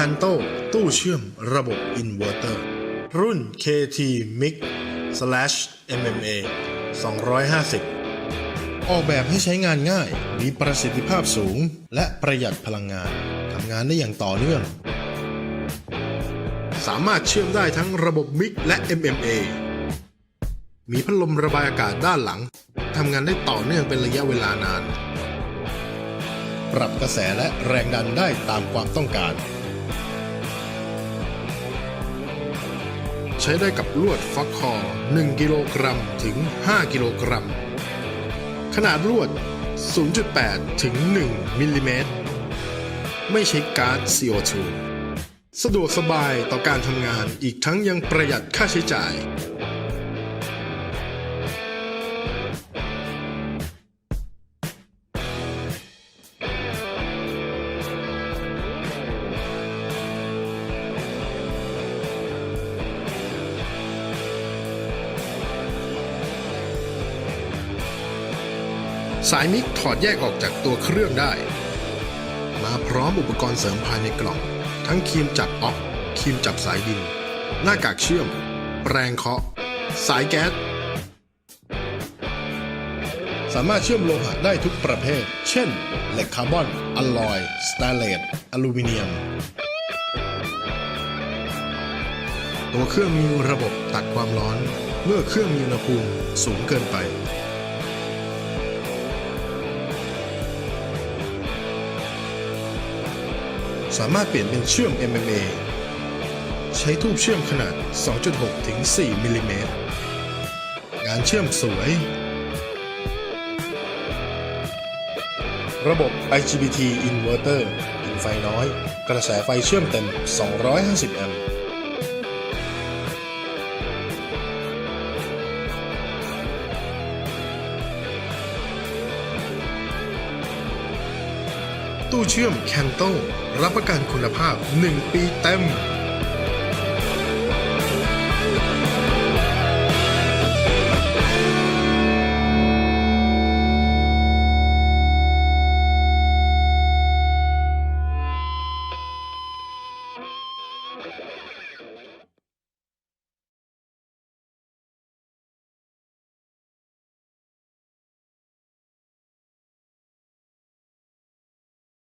Canto ตู้เชื่อมระบบอินเวอร์เตอร์ รุ่น KT Mix slash MMA 250 ออกแบบให้ใช้งานง่าย มีประสิทธิภาพสูง และประหยัดพลังงาน ทำงานได้อย่างต่อเนื่อง สามารถเชื่อมได้ทั้งระบบมิกและ MMA มีพัดลมระบายอากาศด้านหลัง ทำงานได้ต่อเนื่องเป็นระยะเวลานาน ปรับกระแสและแรงดันได้ตามความต้องการ ช้ได้กับลวดฟักคอ 1 กิโลกรัมถึง 5 กิโลกรัม ขนาดลวด 0.8 ถึง 1 มิลลิเมตร ไม่ใช้ก๊าซ CO2 สะดวกสบายต่อการทำงานอีกทั้งยังประหยัดค่าใช้จ่าย สายมิกถอดแยกออกจากตัวเครื่องได้ มาพร้อมอุปกรณ์เสริมภายในกล่อง ทั้งครีมจับออกครีมจับสายดิน หน้ากากเชื่อม แปรงเคาะ สายแก๊ส สามารถเชื่อมโลหะได้ทุกประเภท เช่น เหล็กคาร์บอนอลลอย สแตนเลส อลูมิเนียม ตัวเครื่องมีระบบตัดความร้อน เมื่อเครื่องมีอุณหภูมิสูงเกินไป สามารถเปลี่ยนเป็นเชื่อม MMA ใช้ทูบเชื่อมขนาด 2.6 ถึง 4 มิลลิเมตรงานเชื่อมสวย ระบบ IGBT Inverter กินไฟน้อย กระแสไฟเชื่อมเต็ม 250 แอมป์ ตู้เชื่อมแคนโตรับประกันคุณภาพ 1 ปีเต็ม